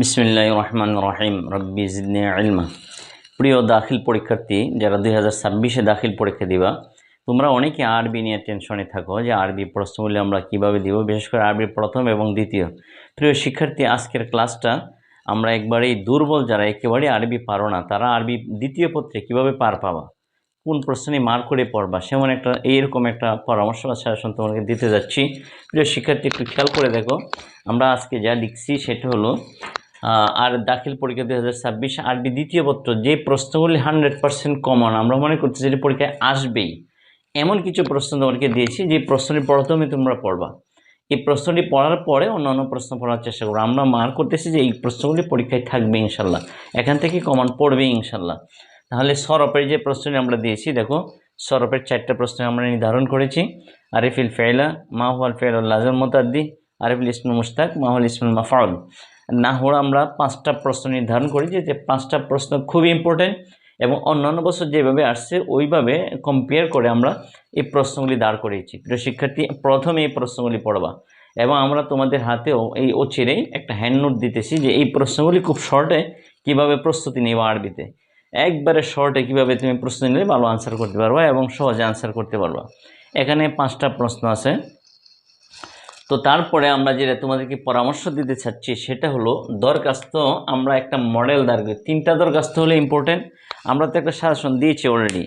বিসমিল্লাহ রহমান রহিম রব্বি জিদনি ইলমা। প্রিয় দাখিল পরীক্ষার্থী, যারা দুই হাজার ছাব্বিশে দাখিল পরীক্ষা দিবা, তোমরা অনেকে আরবি নিয়ে টেনশনে থাকো যে আরবি প্রশ্নগুলি আমরা কীভাবে দিব, বিশেষ করে আরবি প্রথম এবং দ্বিতীয়। প্রিয় শিক্ষার্থী, আজকের ক্লাসটা আমরা একবারেই দুর্বল যারা, একেবারেই আরবি পারো না, তারা আরবি দ্বিতীয় পত্রে কীভাবে পার পাবা? কোন প্রশ্নে মার করে পড়বা? সেমন একটা, এইরকম একটা পরামর্শ সাজেশন তোমাকে দিতে যাচ্ছি। প্রিয় শিক্ষার্থী, একটু খেয়াল করে দেখো, আমরা আজকে যা লিখছি সেটা হলো আর দাখিল পরীক্ষা দুই হাজার ছাব্বিশ আরবি দ্বিতীয় পত্র, যে প্রশ্নগুলি হান্ড্রেড পার্সেন্ট কমন আমরা মনে করছি যে পরীক্ষায় আসবেই। এমন কিছু প্রশ্ন তোমাকে দিয়েছি, যে প্রশ্নটি প্রথমে তোমরা পড়বা। এই প্রশ্নটি পড়ার পরে অন্যান্য প্রশ্ন পড়ার চেষ্টা করব। আমরা মার করতেছি যে এই প্রশ্নগুলি পরীক্ষায় থাকবে ইনশাল্লাহ। এখান থেকে কমন পড়বে ইনশাল্লাহ। তাহলে সরপের যে প্রশ্নটি আমরা দিয়েছি, দেখো সরপের চারটা প্রশ্ন আমরা নির্ধারণ করেছি। আরিফিল ফেলা মাহুয়াল ফেরুল লাজম মোতাদ্দি, আরিফুল ইসমুল মুস্তাক মাহুল ইসমুল মাফাউল। নাহুর আমরা পাঁচটা প্রশ্ন নির্ধারণ করি যে পাঁচটা প্রশ্ন খুবই ইম্পর্টেন্ট এবং অন্যান্য বছর যেভাবে আসছে, ওইভাবে কম্পেয়ার করে আমরা এই প্রশ্নগুলি দাঁড় করিয়েছি। প্রিয় শিক্ষার্থী, প্রথমে এই প্রশ্নগুলি পড়বা এবং আমরা তোমাদের হাতেও এই অচিরেই একটা হ্যান্ড নোট দিতেছি যে, এই প্রশ্নগুলি খুব শর্টে কীভাবে প্রস্তুতি নেওয়া আরবিতে। একবারে শর্টে কীভাবে তুমি প্রশ্ন নিলে ভালো আনসার করতে পারবা এবং সহজে আনসার করতে পারবা। এখানে পাঁচটা প্রশ্ন আছে। তো তারপরে আমরা যেটা তোমাদেরকে পরামর্শ দিতে চাচ্ছি, সেটা হলো দরখাস্ত আমরা একটা মডেল দাঁড় করি তিনটা দরখাস্ত হলে ইম্পর্টেন্ট আমরা তো একটা শাসন দিয়েছি অলরেডি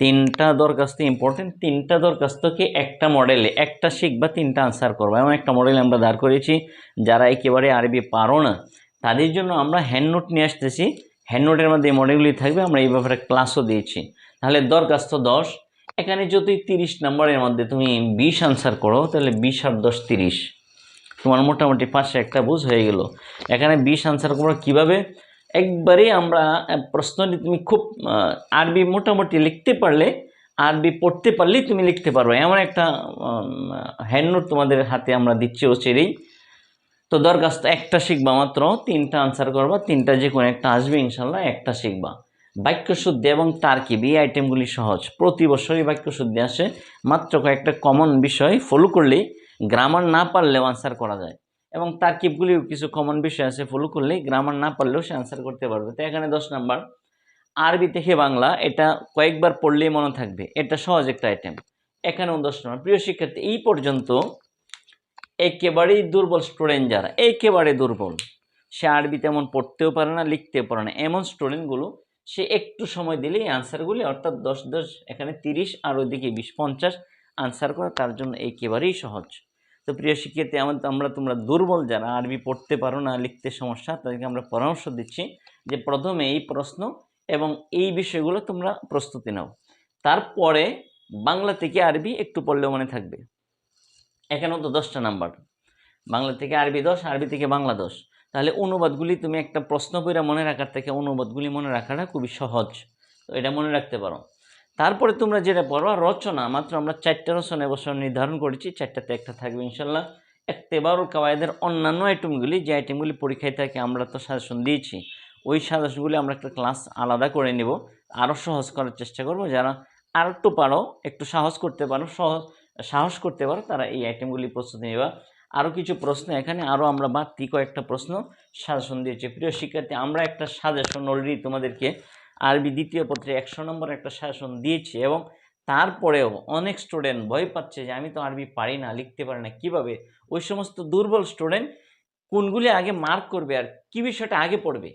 তিনটা দরখাস্ত ইম্পর্টেন্ট তিনটা দরখাস্তকে একটা মডেলে একটা শিখবা তিনটা আনসার করবা। এমন একটা মডেল আমরা দাঁড় করেছি যারা একেবারে আরবি পারো না, তাদের জন্য আমরা হ্যান্ড নোট নিয়ে আসতেছি। হ্যান্ড নোটের মধ্যে এই মডেলগুলি থাকবে, আমরা এই ব্যাপারে ক্লাসও দিয়েছি। তাহলে দরখাস্ত দশ এখানে যদি তিরিশ নম্বরের মধ্যে তুমি বিশ আনসার করো, তাহলে বিশ আর দশ তিরিশ। তোমার মোটামুটি পাশে একটা বুঝ হয়ে গেল। এখানে বিশ আনসার করব কীভাবে? একবারেই আমরা প্রশ্নটি তুমি খুব আরবি মোটামুটি লিখতে পারলে, আরবি পড়তে পারলেই তুমি লিখতে পারবে। এমন একটা হ্যান্ড নোট তোমাদের হাতে আমরা দিচ্ছি ও চেরেই তো দরখাস্ত একটা শিখবা মাত্র, তিনটা আনসার করবা, তিনটা যে কোনো একটা আসবে ইনশাল্লাহ, একটা শিখবা। বাক্য শুদ্ধি এবং তার্কিব এই আইটেমগুলি সহজ। প্রতি বছরই বাক্য শুদ্ধি আসে। মাত্র কয়েকটা কমন বিষয় ফলো করলেই গ্রামার না পারলেও আনসার করা যায়। এবং তার্কিবগুলিও কিছু কমন বিষয় আছে ফলো করলে গ্রামার না পারলেও সে আনসার করতে পারবে। তো এখানে দশ নাম্বার। আরবি থেকে বাংলা, এটা কয়েকবার পড়লেই মনে থাকবে। এটা সহজ একটা আইটেম এখানেও দশ নম্বর। প্রিয় শিক্ষার্থী, এই পর্যন্ত একেবারেই দুর্বল স্টুডেন্ট যারা, একেবারে দুর্বল। সে আরবি তেমন পড়তেও পারে না, লিখতেও পারে না। এমন স্টুডেন্টগুলো সে একটু সময় দিলেই আনসারগুলি অর্থাৎ দশ দশ, এখানে তিরিশ আর ওইদিকে বিশ, পঞ্চাশ আনসার করা তার জন্য একেবারেই সহজ। তো প্রিয় শিক্ষার্থী আমার আমরা, তোমরা দুর্বল যারা, আরবি পড়তে পারো না, লিখতে সমস্যা, তাদেরকে আমরা পরামর্শ দিচ্ছি যে প্রথমে এই প্রশ্ন এবং এই বিষয়গুলো তোমরা প্রস্তুতি নাও। তারপরে বাংলা থেকে আরবি একটু পড়লেও মনে থাকবে। এখানেও তো দশটা নাম্বার বাংলা থেকে আরবি দশ, আরবি থেকে বাংলা দশ। তাহলে অনুবাদগুলি তুমি একটা প্রশ্ন করে মনে রাখার থেকে অনুবাদগুলি মনে রাখাটা খুবই সহজ। তো এটা মনে রাখতে পারো। তারপরে তোমরা যেটা পড়ো, আর রচনা, মাত্র আমরা চারটা রচনা এবছর নির্ধারণ করেছি, চারটাতে একটা থাকবে ইনশাল্লাহ। একতেবারুল কাওয়ায়দের অন্যান্য আইটেমগুলি, যে আইটেমগুলি পরীক্ষায় থাকে আমরা তো সাজেশন দিয়েছি, ওই সাজেশনগুলি আমরা একটা ক্লাস আলাদা করে নেব, আরও সহজ করার চেষ্টা করব। যারা আর একটু পারো, একটু সাহস করতে পারো সহজ সাহস করতে পারো, তারা এই আইটেমগুলি প্রস্তুতি নেবা। আরও কিছু প্রশ্ন এখানে আরও আমরা বাড়তি কয়েকটা প্রশ্ন সাজেশন দিয়েছি। প্রিয় শিক্ষার্থী, আমরা একটা সাজেশন অলরেডি তোমাদেরকে আরবি দ্বিতীয় পত্রে একশো নম্বর একটা সাজেশন দিয়েছি এবং তারপরেও অনেক স্টুডেন্ট ভয় পাচ্ছে যে আমি তো আরবি পারি না, লিখতে পারি না, কীভাবে? ওই সমস্ত দুর্বল স্টুডেন্ট কোনগুলি আগে মার্ক করবে আর কী বিষয়টা আগে পড়বে?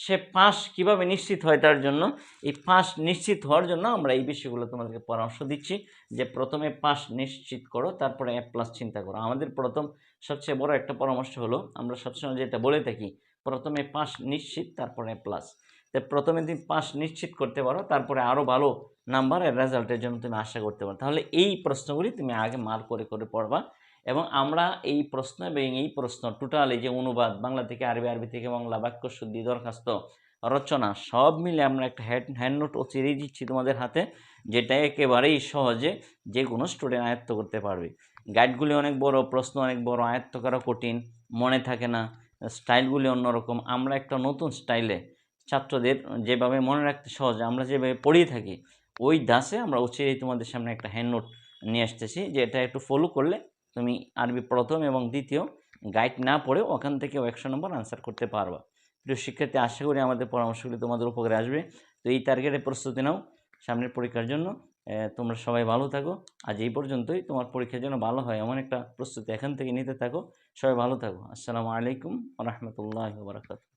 সে পাস কীভাবে নিশ্চিত হয় তার জন্য? এই পাস নিশ্চিত হওয়ার জন্য আমরা এই বিষয়গুলো তোমাদেরকে পরামর্শ দিচ্ছি যে প্রথমে পাস নিশ্চিত করো, তারপরে এ প্লাস চিন্তা করো। আমাদের প্রথম সবচেয়ে বড় একটা পরামর্শ হলো, আমরা সবসময় যেটা বলে থাকি, প্রথমে পাস নিশ্চিত, তারপরে প্লাস তো প্রথমে তুমি পাস নিশ্চিত করতে পারো, তারপরে আরও ভালো নাম্বারের রেজাল্টের জন্য তুমি আশা করতে পারো। তাহলে এই প্রশ্নগুলি তুমি আগে মার্ক করে করে পড়বা। এবং আমরা এই প্রশ্ন এবং এই প্রশ্ন টোটাল এই যে অনুবাদ, বাংলা থেকে আরবি আরবি থেকে বাংলা বাক্য শুদ্ধি, দরখাস্ত, রচনা, সব মিলে আমরা একটা হ্যান্ড হ্যান্ড নোট ও চিরিয়ে দিচ্ছি তোমাদের হাতে, যেটা একেবারেই সহজে যে কোনো স্টুডেন্ট আয়ত্ত করতে পারবে। গাইডগুলি অনেক বড়, প্রশ্ন অনেক বড়, আয়ত্ত করা কঠিন, মনে থাকে না স্টাইলগুলি অন্যরকম। আমরা একটা নতুন স্টাইলে ছাত্রদের যেভাবে মনে রাখতে সহজে, আমরা যেভাবে পড়িয়ে থাকি, ওই দাসে আমরা অচিরেই তোমাদের সামনে একটা হ্যান্ড নোট নিয়ে আসতেছি যে এটা একটু ফলো করলে তুমি আরবি প্রথম এবং দ্বিতীয় গাইড না পড়েও ওখান থেকে একশো নম্বর আনসার করতে পারবা। প্রিয় শিক্ষার্থী, আশা করি আমাদের পরামর্শগুলি তোমাদের উপকারে আসবে। তো এই টার্গেটে প্রস্তুতি নাও সামনের পরীক্ষার জন্য। তোমরা সবাই ভালো থাকো। আজ এই পর্যন্তই। তোমার পরীক্ষার জন্য ভালো হয় এমন একটা প্রস্তুতি এখান থেকে নিতে থাকো। সবাই ভালো থাকো। আসসালামু আলাইকুম রহমতুল্লাহ বারকাত